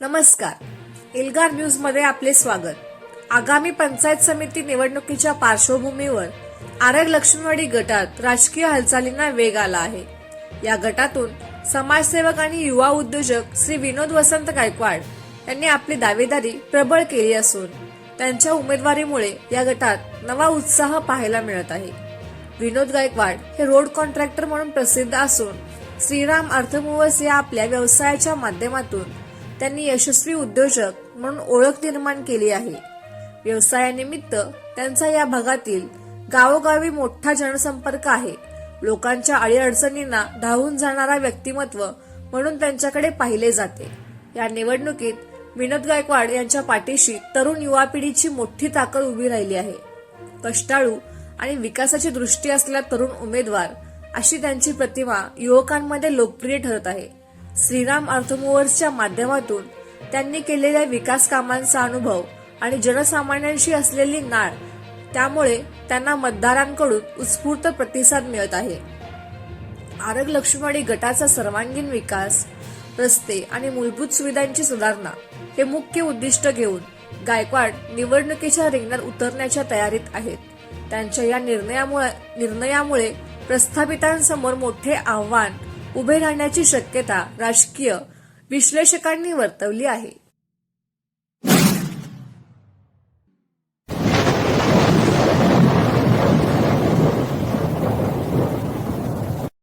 नमस्कार. एल्गार न्यूजमध्ये आपले स्वागत. आगामी पंचायत समिती निवडणुकीच्या पार्श्वभूमीवर आरग लक्ष्मणवाडी गटात राजकीय हालचालींना वेग आला आहे. या गटातून समाजसेवक आणि युवा उद्योजक श्री विनोद वसंत गायकवाड यांनी आपली दावेदारी प्रबळ केली असून त्यांच्या उमेदवारीमुळे या गटात नवा उत्साह पाहायला मिळत आहे. विनोद गायकवाड हे रोड कॉन्ट्रॅक्टर म्हणून प्रसिद्ध असून श्रीराम अर्थमूवर्स या आपल्या व्यवसायाच्या माध्यमातून त्यांनी यशस्वी उद्योजक म्हणून ओळख निर्माण केली आहे. व्यवसायानिमित्त त्यांचा या भागातील गावोगावी मोठा जनसंपर्क आहे. लोकांच्या अडीअडचणींना धावून जाणारा व्यक्तिमत्व म्हणून त्यांच्याकडे पाहिले जाते. या निवडणुकीत विनोद गायकवाड यांच्या पाठीशी तरुण युवा पिढीची मोठी ताकद उभी राहिली आहे. कष्टाळू आणि विकासाची दृष्टी असलेला तरुण उमेदवार अशी त्यांची प्रतिमा युवकांमध्ये लोकप्रिय ठरत आहे. श्रीराम अर्थमूव्हर्सच्या माध्यमातून त्यांनी केलेल्या विकास कामांचा अनुभव आणि जनसामान्यांशी असलेली नाळ त्यामुळे त्यांना मतदारांकडून उत्स्फूर्त प्रतिसाद मिळत आहे. आरग लक्ष्मणी गटाचा सर्वांगीण विकास रस्ते आणि मूलभूत सुविधांची सुधारणा हे मुख्य उद्दिष्ट घेऊन गायकवाड निवडणुकीच्या रिंगणात उतरण्याच्या तयारीत आहेत. त्यांच्या या निर्णयामुळे निर्णयामुळे प्रस्थापितांसमोर मोठे आव्हान उभे राहण्याची शक्यता राजकीय विश्लेषकांनी वर्तवली आहे.